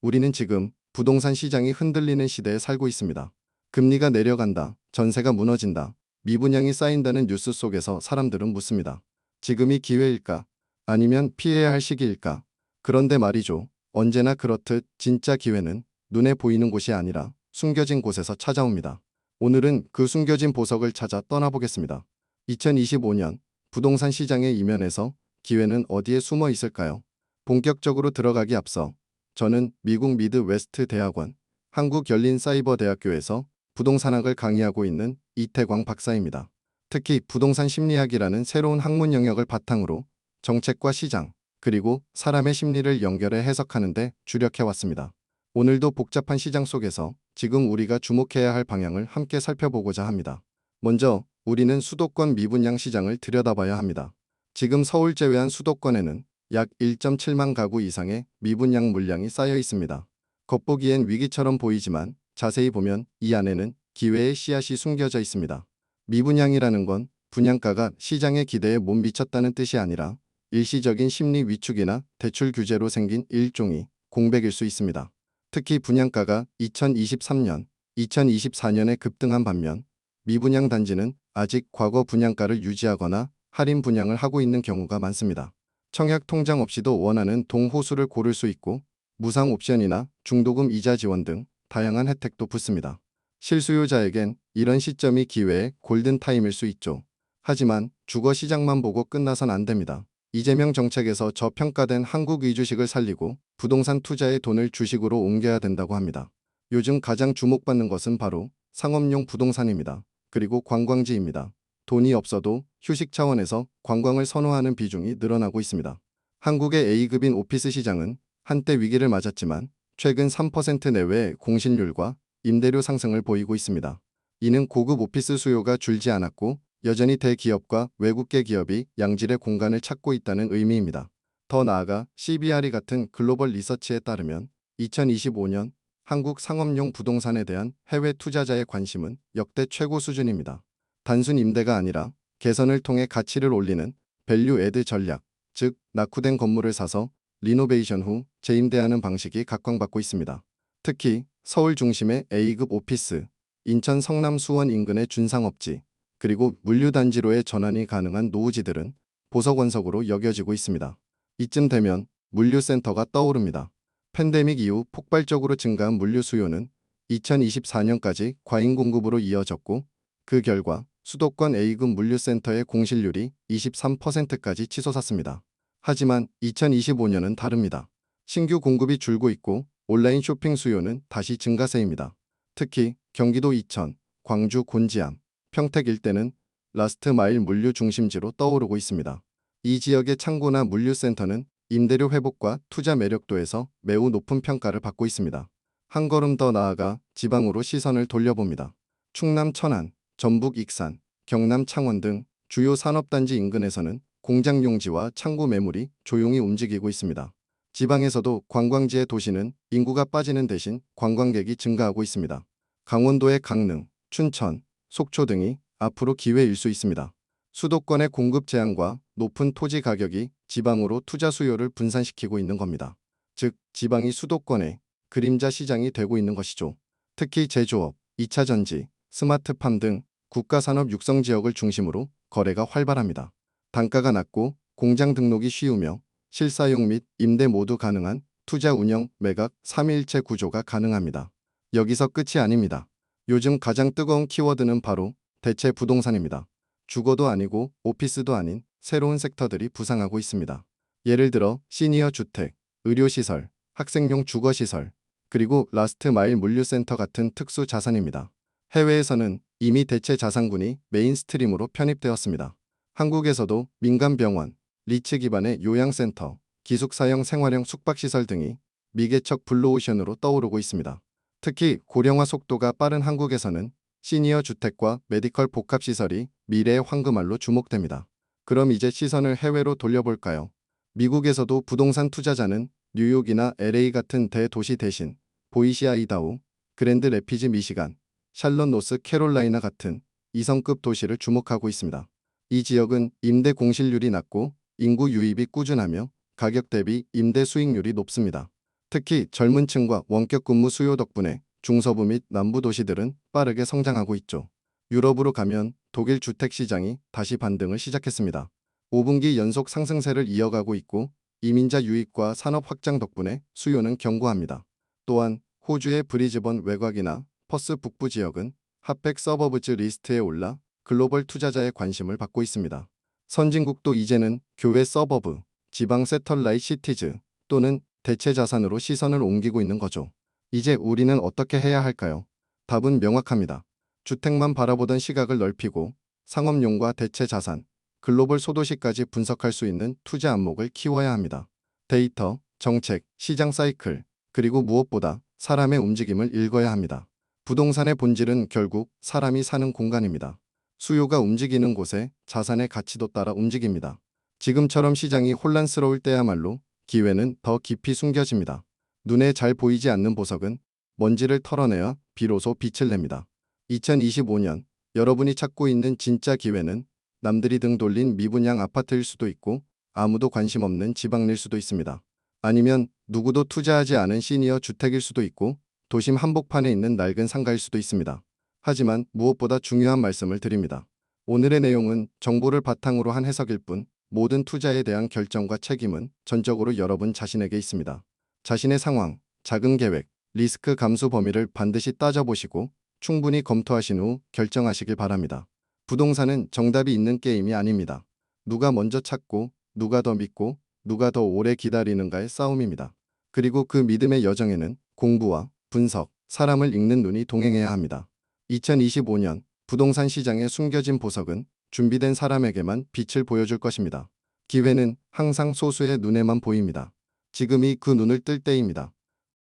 우리는 지금 부동산 시장이 흔들리는 시대에 살고 있습니다. 금리가 내려간다. 전세가 무너진다. 미분양이 쌓인다는 뉴스 속에서 사람들은 묻습니다. 지금이 기회일까? 아니면 피해야 할 시기일까? 그런데 말이죠. 언제나 그렇듯 진짜 기회는 눈에 보이는 곳이 아니라 숨겨진 곳에서 찾아옵니다. 오늘은 그 숨겨진 보석을 찾아 떠나보겠습니다. 2025년 부동산 시장의 이면에서 기회는 어디에 숨어 있을까요? 본격적으로 들어가기 앞서 저는 미국 미드 웨스트 대학원 한국 열린 사이버 대학교에서 부동산학을 강의하고 있는 이태광 박사입니다. 특히 부동산 심리학이라는 새로운 학문 영역을 바탕으로 정책과 시장, 그리고 사람의 심리를 연결해 해석하는 데 주력해 왔습니다. 오늘도 복잡한 시장 속에서 지금 우리가 주목해야 할 방향을 함께 살펴보고자 합니다. 먼저 우리는 수도권 미분양 시장을 들여다봐야 합니다. 지금 서울 제외한 수도권에는 약 1.7만 가구 이상의 미분양 물량이 쌓여 있습니다. 겉보기엔 위기처럼 보이지만 자세히 보면 이 안에는 기회의 씨앗이 숨겨져 있습니다. 미분양이라는 건 분양가가 시장의 기대에 못 미쳤다는 뜻이 아니라 일시적인 심리 위축이나 대출 규제로 생긴 일종의 공백일 수 있습니다. 특히 분양가가 2023년, 2024년에 급등한 반면 미분양 단지는 아직 과거 분양가를 유지하거나 할인 분양을 하고 있는 경우가 많습니다. 청약 통장 없이도 원하는 동호수를 고를 수 있고 무상 옵션이나 중도금 이자 지원 등 다양한 혜택도 붙습니다. 실수요자에겐 이런 시점이 기회의 골든타임일 수 있죠. 하지만 주거 시장만 보고 끝나선 안 됩니다. 이재명 정책에서 저평가된 한국 위주식을 살리고 부동산 투자에 돈을 주식으로 옮겨야 된다고 합니다. 요즘 가장 주목받는 것은 바로 상업용 부동산입니다. 그리고 관광지입니다. 돈이 없어도 휴식 차원에서 관광을 선호하는 비중이 늘어나고 있습니다. 한국의 A급인 오피스 시장은 한때 위기를 맞았지만 최근 3% 내외의 공신률과 임대료 상승을 보이고 있습니다. 이는 고급 오피스 수요가 줄지 않았고 여전히 대기업과 외국계 기업이 양질의 공간을 찾고 있다는 의미입니다. 더 나아가 CBRE 같은 글로벌 리서치에 따르면 2025년 한국 상업용 부동산에 대한 해외 투자자의 관심은 역대 최고 수준입니다. 단순 임대가 아니라 개선을 통해 가치를 올리는 밸류 애드 전략, 즉 낙후된 건물을 사서 리노베이션 후 재임대하는 방식이 각광받고 있습니다. 특히 서울 중심의 A급 오피스, 인천 성남 수원 인근의 준상업지, 그리고 물류단지로의 전환이 가능한 노후지들은 보석원석으로 여겨지고 있습니다. 이쯤 되면 물류센터가 떠오릅니다. 팬데믹 이후 폭발적으로 증가한 물류 수요는 2024년까지 과잉 공급으로 이어졌고 그 결과 수도권 A급 물류센터의 공실률이 23%까지 치솟았습니다. 하지만 2025년은 다릅니다. 신규 공급이 줄고 있고 온라인 쇼핑 수요는 다시 증가세입니다. 특히 경기도 이천, 광주 곤지암, 평택 일대는 라스트 마일 물류 중심지로 떠오르고 있습니다. 이 지역의 창고나 물류센터는 임대료 회복과 투자 매력도에서 매우 높은 평가를 받고 있습니다. 한 걸음 더 나아가 지방으로 시선을 돌려봅니다. 충남 천안, 전북 익산, 경남 창원 등 주요 산업단지 인근에서는 공장 용지와 창고 매물이 조용히 움직이고 있습니다. 지방에서도 관광지의 도시는 인구가 빠지는 대신 관광객이 증가하고 있습니다. 강원도의 강릉, 춘천, 속초 등이 앞으로 기회일 수 있습니다. 수도권의 공급 제한과 높은 토지 가격이 지방으로 투자 수요를 분산시키고 있는 겁니다. 즉, 지방이 수도권의 그림자 시장이 되고 있는 것이죠. 특히 제조업, 2차 전지, 스마트팜 등 국가산업 육성 지역을 중심으로 거래가 활발합니다. 단가가 낮고 공장 등록이 쉬우며 실사용 및 임대 모두 가능한 투자 운영 매각 3일체 구조가 가능합니다. 여기서 끝이 아닙니다. 요즘 가장 뜨거운 키워드는 바로 대체 부동산입니다. 주거도 아니고 오피스도 아닌 새로운 섹터들이 부상하고 있습니다. 예를 들어 시니어 주택, 의료시설, 학생용 주거시설, 그리고 라스트 마일 물류센터 같은 특수 자산입니다. 해외에서는 이미 대체 자산군이 메인스트림으로 편입되었습니다. 한국에서도 민간병원, 리츠 기반의 요양센터, 기숙사형 생활형 숙박시설 등이 미개척 블루오션으로 떠오르고 있습니다. 특히 고령화 속도가 빠른 한국에서는 시니어 주택과 메디컬 복합시설이 미래의 황금알로 주목됩니다. 그럼 이제 시선을 해외로 돌려볼까요? 미국에서도 부동산 투자자는 뉴욕이나 LA 같은 대도시 대신 보이시 아 이다호, 그랜드 레피지 미시간, 샬럿 노스 캐롤라이나 같은 이성급 도시를 주목하고 있습니다. 이 지역은 임대 공실률이 낮고 인구 유입이 꾸준하며 가격 대비 임대 수익률이 높습니다. 특히 젊은 층과 원격 근무 수요 덕분에 중서부 및 남부 도시들은 빠르게 성장하고 있죠. 유럽으로 가면 독일 주택 시장이 다시 반등을 시작했습니다. 5분기 연속 상승세를 이어가고 있고 이민자 유입과 산업 확장 덕분에 수요는 견고합니다. 또한 호주의 브리즈번 외곽이나 퍼스 북부 지역은 핫백 서버브즈 리스트에 올라 글로벌 투자자의 관심을 받고 있습니다. 선진국도 이제는 교외 서버브, 지방 세털라이 시티즈 또는 대체 자산으로 시선을 옮기고 있는 거죠. 이제 우리는 어떻게 해야 할까요? 답은 명확합니다. 주택만 바라보던 시각을 넓히고 상업용과 대체 자산, 글로벌 소도시까지 분석할 수 있는 투자 안목을 키워야 합니다. 데이터, 정책, 시장 사이클, 그리고 무엇보다 사람의 움직임을 읽어야 합니다. 부동산의 본질은 결국 사람이 사는 공간입니다. 수요가 움직이는 곳에 자산의 가치도 따라 움직입니다. 지금처럼 시장이 혼란스러울 때야말로 기회는 더 깊이 숨겨집니다. 눈에 잘 보이지 않는 보석은 먼지를 털어내야 비로소 빛을 냅니다. 2025년 여러분이 찾고 있는 진짜 기회는 남들이 등 돌린 미분양 아파트일 수도 있고 아무도 관심 없는 지방일 수도 있습니다. 아니면 누구도 투자하지 않은 시니어 주택일 수도 있고 도심 한복판에 있는 낡은 상가일 수도 있습니다. 하지만 무엇보다 중요한 말씀을 드립니다. 오늘의 내용은 정보를 바탕으로 한 해석일 뿐 모든 투자에 대한 결정과 책임은 전적으로 여러분 자신에게 있습니다. 자신의 상황, 자금 계획, 리스크 감수 범위를 반드시 따져보시고 충분히 검토하신 후 결정하시길 바랍니다. 부동산은 정답이 있는 게임이 아닙니다. 누가 먼저 찾고, 누가 더 믿고, 누가 더 오래 기다리는가의 싸움입니다. 그리고 그 믿음의 여정에는 공부와 분석, 사람을 읽는 눈이 동행해야 합니다. 2025년 부동산 시장의 숨겨진 보석은 준비된 사람에게만 빛을 보여줄 것입니다. 기회는 항상 소수의 눈에만 보입니다. 지금이 그 눈을 뜰 때입니다.